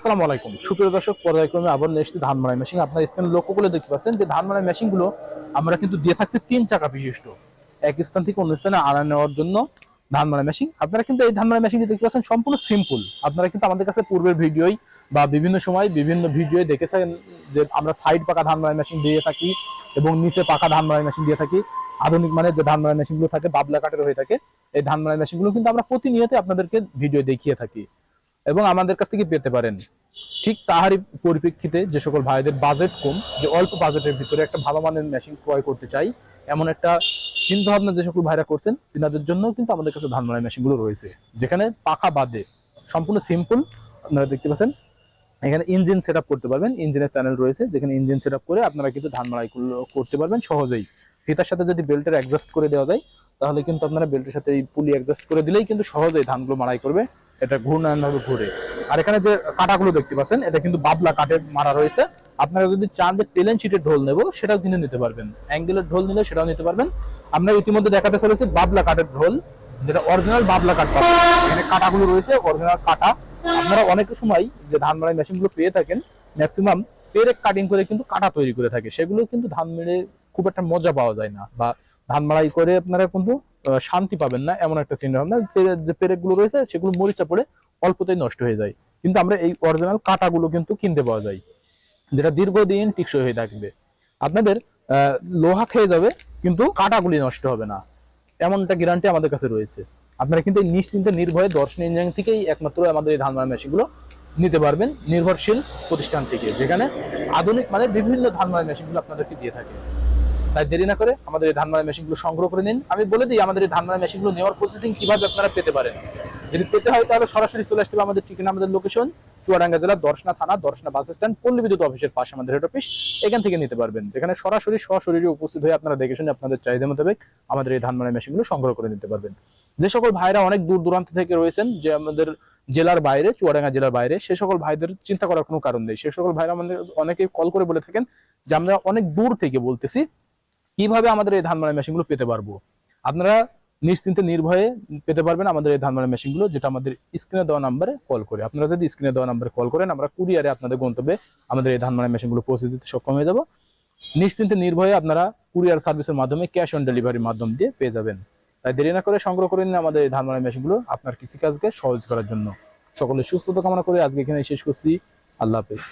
আসসালামু আলাইকুম। সুপ্রিয় দর্শক, পর্যায়ক্রমে আবার নিয়ে ধান মারাই মেশিন আপনার স্ক্রিনে করে দেখতে পাচ্ছেন যে ধান মারাই মেশিনগুলো আমরা কিন্তু দিয়ে থাকছি তিন চাকা বিশিষ্ট। এক স্থান থেকে অন্য স্থানে আনা নেওয়ার জন্য ধান মারাই মেশিন আপনারা কিন্তু এই ধান মারাই মেশিনটি দেখতে পাচ্ছেন সম্পূর্ণ সিম্পল আপনারা কিন্তু আমাদের কাছে পূর্বের ভিডিওই বা বিভিন্ন সময় বিভিন্ন ভিডিওয়ে দেখেছেন যে আমরা সাইড পাকা ধান মারাই মেশিন দিয়ে থাকি এবং নিচে পাকা ধান মারাই মেশিন দিয়ে থাকি। আধুনিক মানের যে ধান মারাই মেশিনগুলো থাকে, বাবলা কাঠের হয়ে থাকে, এই ধান মারাই মেশিনগুলো কিন্তু আমরা প্রতিনিয়ত আপনাদেরকে ভিডিও দেখিয়ে থাকি। এবং আমাদের কাছ থেকে পেতে পারেন। ঠিক তাহারই পরিপ্রেক্ষিতে যে সকল ভাইদের বাজেট কম, যে অল্প বাজেটের ভিতরে একটা ভালো মানের মেশিন ক্রয় করতে চাই, এমন একটা চিন্তা ভাবনা যে সকল ভাইরা করছেন, তিনাদের জন্য কিন্তু আমাদের কাছে ধান মারাই মেশিনগুলো রয়েছে। যেখানে পাখা বাদে সম্পূর্ণ সিম্পল আপনারা দেখতে পাচ্ছেন, এখানে ইঞ্জিন সেট করতে পারবেন ইঞ্জিনের চ্যানেল রয়েছে, যেখানে ইঞ্জিন সেট করে আপনারা কিন্তু ধান মারাই করতে পারবেন সহজেই। ফিতার সাথে যদি বেল্টের অ্যাডজাস্ট করে দেওয়া যায়, তাহলে কিন্তু আপনারা বেল্টের সাথে এই পুলি অ্যাডজাস্ট করে দিলেই কিন্তু সহজেই ধানগুলো মারাই করবে। এটা ঘূর্ণায়ন ভাবে ঘুরে। আর এখানে যে কাটাগুলো দেখতে পাচ্ছেন, এটা কিন্তু বাবলা কাঠের মারা রয়েছে। আপনারা যদি চান যে প্লেন শিটের ঢোল নেব, সেটাও কিনে নিতে পারবেন। অ্যাঙ্গেলের ঢোল নিলে সেটাও নিতে পারবেন। আমরা ইতিমধ্যে দেখাতে চলেছি বাবলা কাঠের ঢোল, যেটা অরিজিনাল বাবলা কাঠ এখানে কাটাগুলো রয়েছে, অরিজিনাল কাটা। আপনারা অনেক সময় যে ধান মারাই মেশিনগুলো পেয়ে থাকেন ম্যাক্সিমাম পেরেক কাটিং করে কিন্তু কাটা তৈরি করে থাকে। সেগুলো কিন্তু ধান মেরে খুব একটা মজা পাওয়া যায় না বা ধান মাড়াই করে আপনারা কিন্তু শান্তি পাবেন না, এমন একটা চিন্তা ভাবনা। যে পেরেকগুলো রয়েছে, সেগুলো মরিচা পড়ে অল্পতেই নষ্ট হয়ে যায়। কিন্তু আমরা এই অরিজিনাল কাটাগুলো কিন্তু কিনতে পাওয়া যায়, যেটা দীর্ঘদিন টিকসই হয়ে থাকবে। আপনাদের লোহা খেয়ে যাবে, কিন্তু কাটাগুলি নষ্ট হবে না। এমনটা গ্যারান্টি আমাদের কাছে রয়েছে। আপনারা কিন্তু নিশ্চিন্তে নির্ভয়ে দর্শন ইঞ্জিনিয়ারিং থেকেই একমাত্র আমাদের এই ধান মারা মেশিনগুলো নিতে পারবেন, নির্ভরশীল প্রতিষ্ঠান থেকে, যেখানে আধুনিক মানে বিভিন্ন ধান মারা মেশিনগুলো আপনাদেরকে দিয়ে থাকে। তাই দেরি না করে আমাদের এই ধান মারা মেশিনগুলো সংগ্রহ করে নিন। আমি বলে দিই, আমাদের এই ধান মারা মেশিনগুলো নেওয়ার প্রসেসিং কীভাবে আপনারা পেতে পারেন? যদি পেতে হয়, তাহলে সরাসরি চলে আসতে হবে আমাদের ঠিকানা, আমাদের লোকেশন চুয়াডাঙ্গা জেলা, দর্শনা থানা, দর্শনা বাস স্ট্যান্ড পল্লী বিদ্যুৎ অফিসের পাশে আমাদের হেড অফিস এখান থেকে নিতে পারবেন। যেখানে সরাসরি, সশরীরে উপস্থিত হয়ে আপনারা দেখে শুনে আপনাদের চাহিদা মোতাবেক আমাদের এই ধান মারা মেশিনগুলো সংগ্রহ করে নিতে পারবেন। যে সকল ভাইরা অনেক দূর দূরান্ত থেকে রয়েছেন, যে আমাদের জেলার বাইরে, চুয়াডাঙ্গা জেলার বাইরে, সে সকল ভাইদের চিন্তা করার কোনো কারণ নেই। সে সকল ভাইরা আমাদের অনেকে কল করে বলে থাকেন যে আমরা অনেক দূর থেকে বলতেছি কীভাবে আমাদের এই ধান মারা মেশিনগুলো পেতে পারব? আপনারা নিশ্চিন্তে নির্ভয়ে পেতে পারবেন আমাদের এই ধান মারা মেশিনগুলো, যেটা আমাদের স্ক্রিনে দেওয়া নাম্বারে কল করে। আপনারা যদি স্ক্রিনে দেওয়া নাম্বারে কল করেন, আমরা কুরিয়ারে আপনাদের গন্তব্যে আমাদের এই ধান মারা মেশিনগুলো পৌঁছে দিতে সক্ষম হয়ে যাব। নিশ্চিন্তে নির্ভয়ে আপনারা কুরিয়ার সার্ভিসের মাধ্যমে ক্যাশ অন ডেলিভারির মাধ্যম দিয়ে পেয়ে যাবেন। তাই দেরি না করে সংগ্রহ করে নিন আমাদের এই ধান মারা মেশিনগুলো আপনার কৃষিকাজকে সহজ করার জন্য। সকলে সুস্থতা কামনা করে আজকে এখানে শেষ করছি। আল্লাহ হাফেজ।